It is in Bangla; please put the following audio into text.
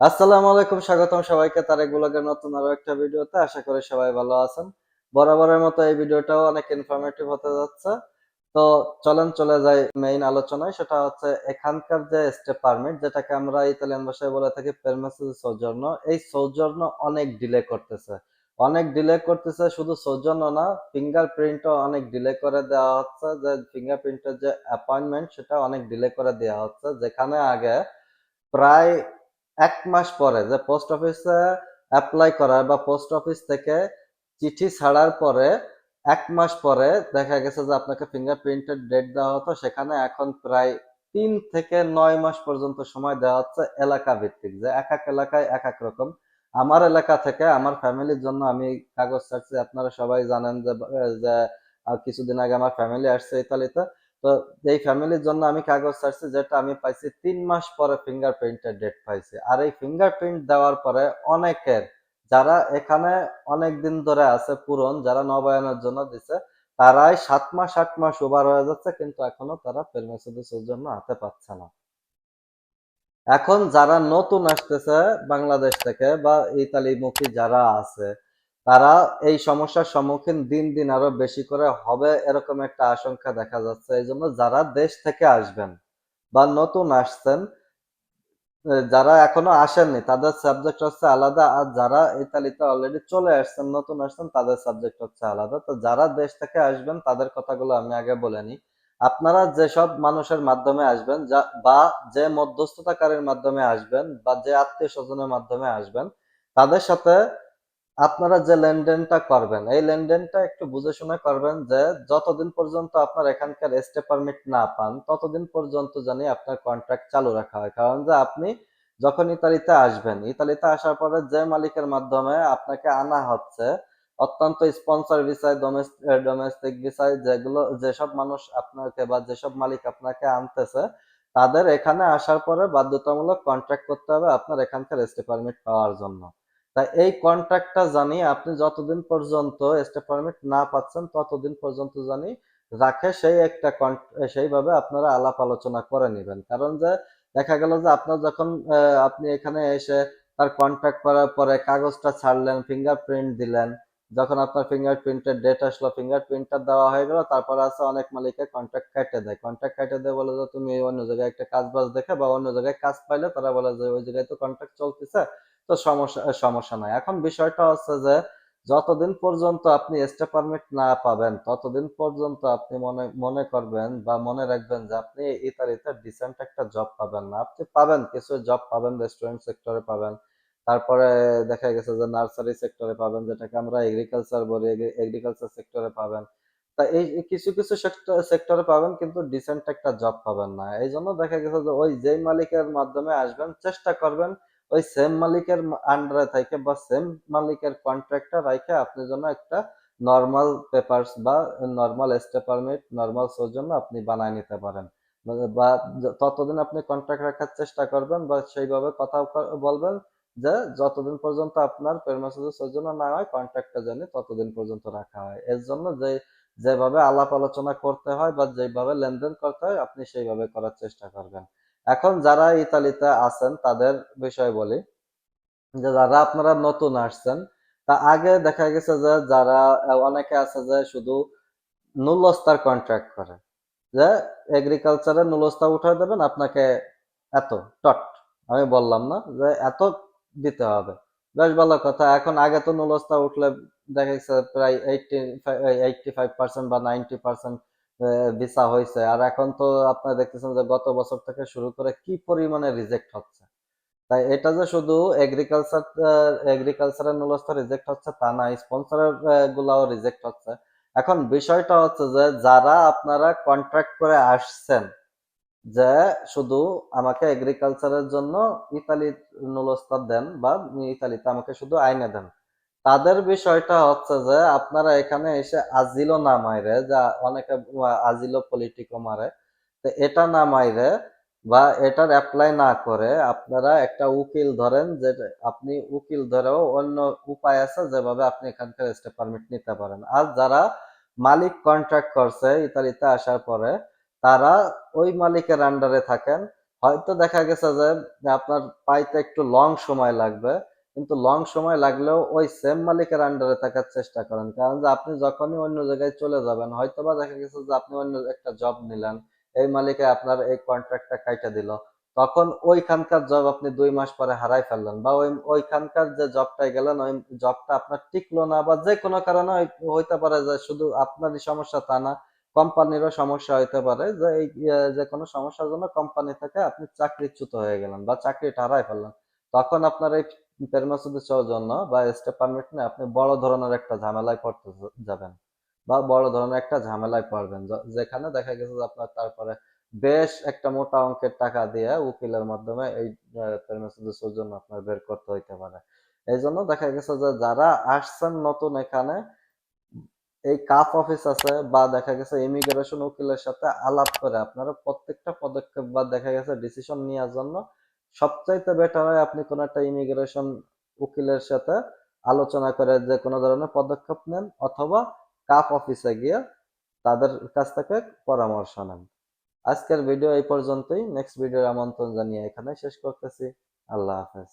আসসালামু আলাইকুম, স্বাগতম সবাইকে তারেক ব্লগের নতুন আরও একটা ভিডিওতে। আশা করি সবাই ভালো আছেন। বরাবরের মতো এই ভিডিওটাও অনেক ইনফরমেটিভ হতে যাচ্ছে। তো চলেন, চলে যাই মেইন আলোচনায়। সেটা হচ্ছে এখানকার যে স্টে পারমিট যেটাকে আমরা ইতালিয়ান ভাষায় বলে থাকি পেরমেসি সৌজন্য এই সৌজন্য অনেক ডিলে করতেছে। অনেক ডিলে করতেছে, শুধু সৌজন্য না ফিঙ্গারপ্রিন্টও অনেক ডিলে করে দেওয়া হচ্ছে। যে ফিঙ্গারপ্রিন্টের যে অ্যাপয়েন্টমেন্ট সেটা অনেক ডিলে করে দেওয়া হচ্ছে। যেখানে আগে প্রায় এক মাস পরে যে পোস্ট অফিসে অ্যাপ্লাই করার বা পোস্ট অফিস থেকে চিঠি ছাড়ার পরে এক মাস পরে দেখা গেছে যে আপনাকে ফিঙ্গারপ্রিন্টের ডেট দেওয়া হতো। সেখানে এখন প্রায় তিন থেকে নয় মাস পর্যন্ত সময় দেওয়া হচ্ছে এলাকা ভিত্তিক, যে এক এক এলাকায় এক এক রকম। আমার এলাকা থেকে আমার ফ্যামিলির জন্য আমি কাগজ ছাড়ছি। আপনারা সবাই জানেন যে যে কিছুদিন আগে আমার ফ্যামিলি আসছে ইতালিতে। তো এই ফ্যামিলির জন্য আমি কাগজ ছাড়ছি, যেটা আমি পাইছি তিন মাস পরে ফিঙ্গারপ্রিন্টের ডেট পাইছি। আর এই ফিঙ্গারপ্রিন্ট দেওয়ার পরে অনেকের, যারা এখানে অনেক দিন ধরে আছে, পুরন, যারা নবায়নের জন্য দিছে, তারাই সাত মাস, আট মাস ওভার হয়ে যাচ্ছে, কিন্তু এখনও তারা পেরমেসিডিসের জন্য হাতে পাচ্ছে না। এখন যারা নতুন আসতেছে বাংলাদেশ থেকে বা ইতালিমুখী যারা আছে তারা এই সমস্যার সম্মুখীন দিন দিন আরও বেশি করে হবে এরকম একটা আশঙ্কা দেখা যাচ্ছে। এই জন্য যারা দেশ থেকে আসবেন বা নতুন আসছেন যারা এখনও আসেননি, তাদের সাবজেক্ট হচ্ছে আলাদা। আর যারা ইতালিতে অলরেডি চলে আসছেন, নতুন আসছেন, তাদের সাবজেক্ট হচ্ছে আলাদা। তো যারা দেশ থেকে আসবেন, তাদের কথাগুলো আমি আগে বলে নিই। আপনারা যেসব মানুষের মাধ্যমে আসবেন বা যে মধ্যস্থতাকারীর মাধ্যমে আসবেন, বা যে আত্মীয় স্বজনের মাধ্যমে আসবেন, তাদের সাথে আপনারা যে লেনদেনটা করবেন, এই লেনদেনটা একটু বুঝে শুনে করবেন যে যতদিন পর্যন্ত আপনার এখানকার স্টে পারমিট না পান, ততদিন পর্যন্ত জানি আপনার কন্ট্রাক্ট চালু রাখা হয়। কারণ যে আপনি যখন ইতালিতে আসবেন, ইতালিতে আসার পরে যে মালিকের মাধ্যমে আপনাকে আনা হচ্ছে, অত্যন্ত স্পন্সর ভিসায় ডোমেস্টিক ভিসায় যেগুলো, যেসব মানুষ আপনাকে বা যেসব মালিক আপনাকে আনতেছে, তাদের এখানে আসার পরে বাধ্যতামূলক কন্ট্রাক্ট করতে হবে আপনার এখানকার স্টে পারমিট পাওয়ার জন্য। তাই এই কন্ট্রাক্টটা জানি আপনি যতদিন পর্যন্ত স্টে পারমিট না পাচ্ছেন, ততদিন পর্যন্ত জানি রাখে সেই একটা সেইভাবে আপনারা আলাপ আলোচনা করে নেবেন। কারণ যে দেখা গেল যে আপনার যখন আপনি এখানে এসে তার কন্ট্রাক্ট করার পরে কাগজটা ছাড়লেন ফিঙ্গারপ্রিন্ট দিলেন, যখন আপনার ফিঙ্গারপ্রিন্টের ডেট আসলো ফিঙ্গারপ্রিন্টটা দেওয়া হয়ে গেল, তারপরে আছে অনেক মালিকের কন্ট্রাক্ট কেটে দেয়। কন্ট্রাক্ট কেটে দেয় বলে যে, তুমি অন্য জায়গায় একটা কাজ বাজ দেখে বা অন্য জায়গায় কাজ পাইলে তারা বলে যে, ওই জায়গায় তো কন্ট্রাক্ট চলতেছে। তো সমস্যা সমস্যা নাই। এখন বিষয়টা হচ্ছে যে, যতদিন পর্যন্ত আপনি স্টে পারমিট না পাবেন, ততদিন পর্যন্ত আপনি মনে মনে করবেন বা মনে রাখবেন যে আপনি ইতালিতে ডিসেন্ট একটা জব পাবেন না। আপনি পাবেন, কিছু জব পাবেন রেস্টুরেন্ট সেক্টরে পাবেন। তারপরে দেখা গেছে যে নার্সারি সেক্টরে পাবেন, যেটাকে আমরা এগ্রিকালচার বলি এগ্রিকালচার সেক্টরে পাবেন। তা এই কিছু কিছু সেক্টরে পাবেন, কিন্তু ডিসেন্ট একটা জব পাবেন না। এই জন্য দেখা গেছে যে ওই যেই মালিকের মাধ্যমে আসবেন, চেষ্টা করবেন ওই সেম মালিকের আন্ডারে থাকে বা সেম মালিকের কন্ট্রাক্টটা রাখে আপনি জন্য একটা নর্মাল পেপারস বা নর্মাল স্টে পারমিট নর্মাল সৌজন্য আপনি বানায় নিতে পারেন। বা ততদিন আপনি কন্ট্রাক্ট রাখার চেষ্টা করবেন বা সেইভাবে কথা বলবেন যে যতদিন পর্যন্ত আপনার পেরমাসেজের সৌজন্য না হয় কন্ট্রাক্টটা জানি ততদিন পর্যন্ত রাখা হয়। এর জন্য যে, যেভাবে আলাপ আলোচনা করতে হয় বা যেভাবে লেনদেন করতে হয়, আপনি সেইভাবে করার চেষ্টা করবেন। এখন যারা ইতালিতে আছেন, তাদের বিষয় বলি যে যারা আপনারা নতুন আসছেন, তা আগে দেখা গেছে যে যারা অনেকে আছে যে শুধু নুলস্তার কন্ট্রাক্ট করে, যে এগ্রিকালচারে নুলস্তা উঠায় দেবেন, আপনাকে এত, টট, আমি বললাম না যে এত দিতে হবে। বেশ ভালো কথা, এখন আগে তো নুলস্তা উঠলে দেখা গেছে প্রায় এইটটি এইটটি ফাইভ পার্সেন্ট বা নাইনটি পার্সেন্ট ভিসা হয়েছে আর এখন তো আপনারা দেখতেছেন যে গত বছর থেকে শুরু করে কি পরিমাণে রিজেক্ট হচ্ছে। তাই এটা যে শুধু এগ্রিকালচার এগ্রিকালচারের নুলস্থ রিজেক্ট হচ্ছে তা না স্পন্সরের গুলাও রিজেক্ট হচ্ছে। এখন বিষয়টা হচ্ছে যে যারা আপনারা কন্ট্রাক্ট করে আসছেন, যে শুধু আমাকে এগ্রিকালচারের জন্য ইতালি নুলস্তা দেন বা ইতালিতে আমাকে শুধু আইনে দেন তাদের বিষয়টা হচ্ছে যে, আপনারা এখানে এসে আজিলো না মাইরে, যা অনেকে আজিলো পলিটিকো মারে, তো এটা না মাইরে বা এটার অ্যাপ্লাই না করে, আপনারা একটা উকিল ধরেন যে, আপনি উকিল ধরেও অন্য উপায় আছে যেভাবে আপনি এখানকার স্টে পারমিট নিতে পারেন। আর যারা মালিক কন্ট্রাক্ট করছে ইতালিতে আসার পরে, তারা ওই মালিকের আন্ডারে থাকেন। হয়তো দেখা গেছে যে যে আপনার পাইতে একটু লং সময় লাগবে কিন্তু লং সময় লাগলেও ওই সেম মালিকের আন্ডারে থাকার চেষ্টা করেন। কারণ যে আপনি যখনই অন্য জায়গায় চলে যাবেন হয়তো বা দেখা গেছে যে আপনি অন্য একটা জব নিলেন এই মালিকে আপনার এই কন্ট্রাক্টটা কাইটা দিল। তখন ওইখানকার জব আপনি দুই মাস পরে হারাই ফেললেন বা ওই ওইখানকার যে জবটায় গেলেন ওই জবটা আপনার টিকলো না বা যে কোনো কারণে হইতে পারে যে শুধু আপনারই সমস্যা তা না কোম্পানিরও সমস্যা হইতে পারে যে এই ইয়ে, যে কোনো সমস্যার জন্য কোম্পানি থেকে আপনি চাকরিচ্যুত হয়ে গেলেন বা চাকরিটা হারাই ফেললেন। তখন আপনার এই পেরমাসুদের জন্য বা স্টেপ পারমিট নিয়ে আপনি বড় ধরনের একটা ঝামেলায় পড়তে যাবেন বা বড় ধরনের একটা ঝামেলায় পড়বেন। যেখানে দেখা গেছে যে আপনার তারপরে বেশ একটা মোটা অঙ্কের টাকা দিয়ে উকিলের মাধ্যমে এই পেরমাসুদের জন্য আপনার বের করতে হইতে পারে। এই জন্য দেখা গেছে যে যারা আসছেন নতুন এখানে, এই কাফ অফিস আছে বা দেখা গেছে ইমিগ্রেশন উকিলের সাথে আলাপ করে আপনারা প্রত্যেকটা পদক্ষেপ বা দেখা গেছে ডিসিশন নেওয়ার জন্য সবচাইতে বেটার হয় আপনি কোনো একটা ইমিগ্রেশন উকিলের সাথে আলোচনা করে যে কোনো ধরনের পদক্ষেপ নেন অথবা কাপ অফিসে গিয়ে তাদের কাছ থেকে পরামর্শ নেন। আজকের ভিডিও এই পর্যন্তই। নেক্সট ভিডিওর আমন্ত্রণ জানিয়ে এখানে শেষ করতেছি। আল্লাহ হাফেজ।